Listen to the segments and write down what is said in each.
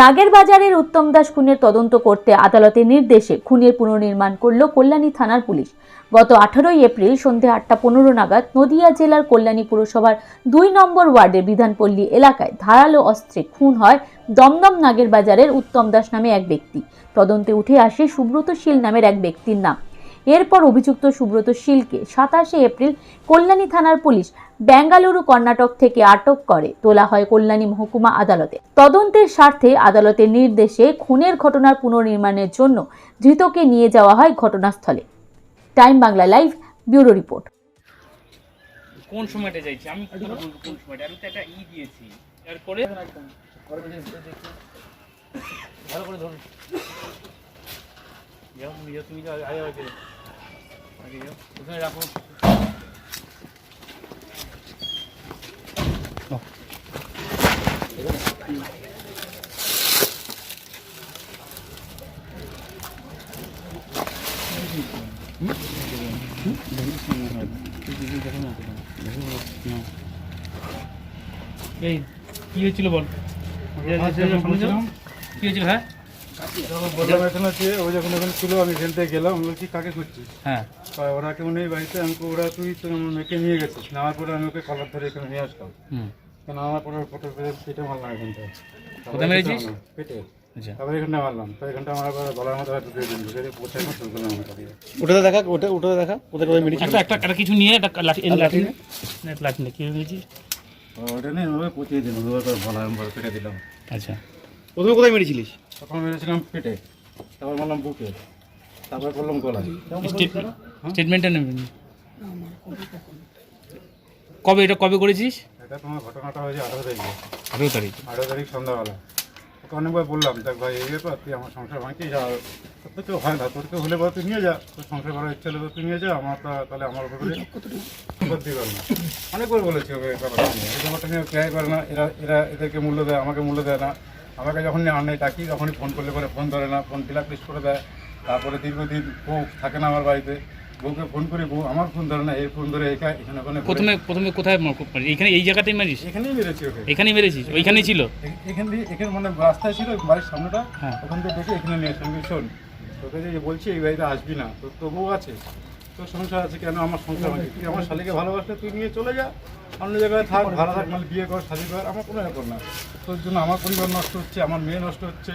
নাগেরবাজারের উত্তম দাস খুনের তদন্ত করতে আদালতের নির্দেশে খুনের পুনর্নির্মাণ করল কল্যাণী থানার পুলিশ। গত আঠারোই এপ্রিল সন্ধে আটটা পনেরো নাগাদ নদিয়া জেলার কল্যাণী পুরসভার দুই নম্বর ওয়ার্ডের বিধানপল্লী এলাকায় ধারালো অস্ত্রে খুন হয় দমদম নাগেরবাজারের উত্তম দাস নামে এক ব্যক্তি। তদন্তে উঠে আসে সুব্রত শীল নামের এক ব্যক্তির নাম। এরপর অভিযুক্ত সুব্রত শীলকে সাতাশে এপ্রিল কল্যাণী থানার পুলিশ বেঙ্গালুরু কর্ণাটক থেকে আটক করে। তোলা হয় কল্যাণী মহকুমা আদালতে। তদন্তের স্বার্থে আদালতের নির্দেশে খুনের ঘটনার পুনর্নির্মাণের জন্য ধৃতকে নিয়ে যাওয়া হয় ঘটনাস্থলে। Time Bangla live bureau report. কোন সময়টা চাইছি? আমি কোন সময়টা? আমি তো একটা ই দিয়েছি। এরপরে? ভালো করে ধরুন। যাও তুমি যাও তুমি যাও আগে আগে আগে যাও ওখানে রাখো এই কি হয়েছিল বল কি হয়েছিল হ্যাঁ বললাম এখানে আছে ও যখন ওখানে ছিল আমি এখান থেকে গেলাম আমি বলছি কাকে খুঁজছিস? হ্যাঁ। ওরা কেউ নেই বাড়িতে আমি ওরা তুই তো আমার মেয়েকে নিয়ে গেছিস নেওয়ার পরে আমি ওকে কলার ধরে এখানে নিয়ে আসলাম কেন আমার পরে ফটো পেটে মারলাম? পেটে। আচ্ছা। তারপরে এখানটা মারলাম। তো এখানটা আমার গলার দিয়ে পৌঁছে শুরু করলাম ওটাতে দেখা ওটা ওটাতে দেখা? মেডিসিন একটা একটা একটা কিছু নিয়ে একটা লাঠি লাঠি না লাঠি নে কি হয়েছিস ওটা নেই ওভাবে পচিয়ে দিলাম ওভাবে গলার মধ্যে পেটে দিলাম। আচ্ছা। প্রথমে কোথায় মেরেছিলিস? তখন মেরেছিলাম পেটে তারপর মারলাম বুকে তারপর করলাম গলায় স্টেটমেন্টটা নেবেন। কবে এটা কবে করেছিস? এটা তোমার ঘটনাটা হয়েছে আঠারো তারিখে। আঠেরো তারিখ। আঠারো তারিখ সন্ধ্যাবেলা। ওকে অনেকবার বললাম দেখ ভাই এই ব্যাপার তুই আমার সংসার ভাঙতে যা তোর তো কেউ হয় না তোর কেউ হলে পরে তুই নিয়ে যা তোর সংসার করার ইচ্ছা হলে তো তুই নিয়ে যা আমার তো তাহলে আমার উপরে করতে পারবে না। অনেকবার বলেছি ওকে ব্যাপারটা নিয়ে। এই ব্যাপারটা নিয়ে কেয়ার করে না এরা এরা এদেরকে মূল্য দেয় আমাকে মূল্য দেয় না। আমাকে যখন আনে ডাকি তখনই ফোন করলে পরে ফোন ধরে না ফোন ব্ল্যাক লিস্ট করে দেয়। তারপরে দীর্ঘদিন বউ থাকে না আমার বাড়িতে। বউকে ফোন করি বউ আমার ফোন ধরে না এই ফোন ধরে এখানে এখানে ওখানে প্রথমে প্রথমে কোথায় মারিস? এইখানে এই জায়গাতেই মারিস এখানেই মেরেছি ওকে। এখানেই মেরেছিস? ওইখানেই ছিল? এখান দিয়ে এখানে মানে রাস্তায় ছিল বাড়ির সামনেটা। হ্যাঁ। ওখান থেকে দেখে এখানে নিয়ে আসলাম। শোন তোকে যে বলছি এই বাড়িতে আসবি না। তোর তো বউ আছে। তোর সংসার আছে কেন? আমার সংসার আছে। তুই আমার শালিকে ভালোবাসলে তুই নিয়ে চলে যা। অন্য জায়গায় থাক ভালো থাক মানে বিয়ে কর শাদি কর আমার কোনো ব্যাপার না। তোর জন্য আমার পরিবার নষ্ট হচ্ছে আমার মেয়ে নষ্ট হচ্ছে।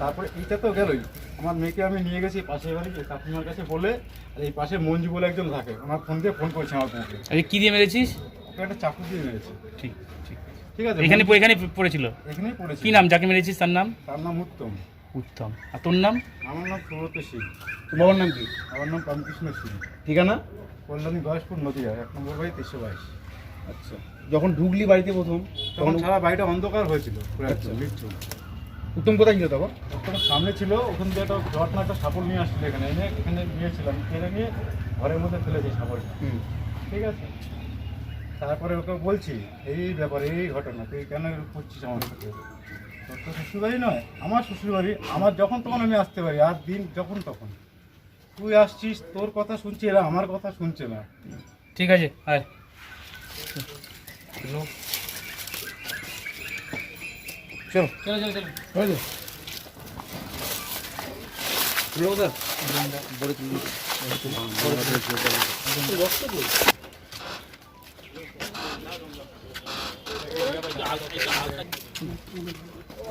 তারপরে এইটা তো গেলই। আমার মেয়েকে আমি নিয়ে গেছি পাশের বাড়ি কাকিমার কাছে বলে আর এই পাশে মঞ্জু বলে একজন থাকে। আমার ফোন দিয়ে ফোন করছে আমার বউকে। আরে কি দিয়ে মেরেছিস? ওকে একটা চাকু দিয়ে মেরেছে। ঠিক ঠিক। ঠিক আছে এখানে এখানে পড়েছিল? এখানেই পড়েছে কি নাম? যাকে মেরেছিস তার নাম? তার নাম উত্তম। উত্তম। আর তোর নাম? আমার নাম সুব্রত সিং। তোর বাবার নাম কি? আমার নাম রামকৃষ্ণ সিং। ঠিকানা? কল্যাণী গয়েশপুর নদীয়া এক নম্বর বাড়ি তিনশো বাইশ। আচ্ছা। যখন ঢুকলি বাড়িতে প্রথম তখন সারা বাড়িটা অন্ধকার হয়েছিল লিচু উত্তম কোথায় ছিল তখন? তখন সামনে ছিল ওখান থেকে একটা জট না একটা সাপড় নিয়ে আসছিল এখানে এনে এখানে নিয়েছিলাম কেড়ে নিয়ে ঘরের মধ্যে ফেলেছি সাপড়টা। হুম। ঠিক আছে? তারপরে ওকে বলছি এই ব্যাপারে এই ঘটনা তুই কেন করছিস আমার সাথে? তোর তো শ্বশুরবাড়ি নয় আমার শ্বশুরবাড়ি আমার যখন তখন আমি আসতে পারি আর দিন যখন তখন। তুই আসছিস তোর কথা শুনছি এরা আমার কথা শুনছে না। ঠিক আছে আয়। চলো। চলো চলো চলো। হয়েছে তুলো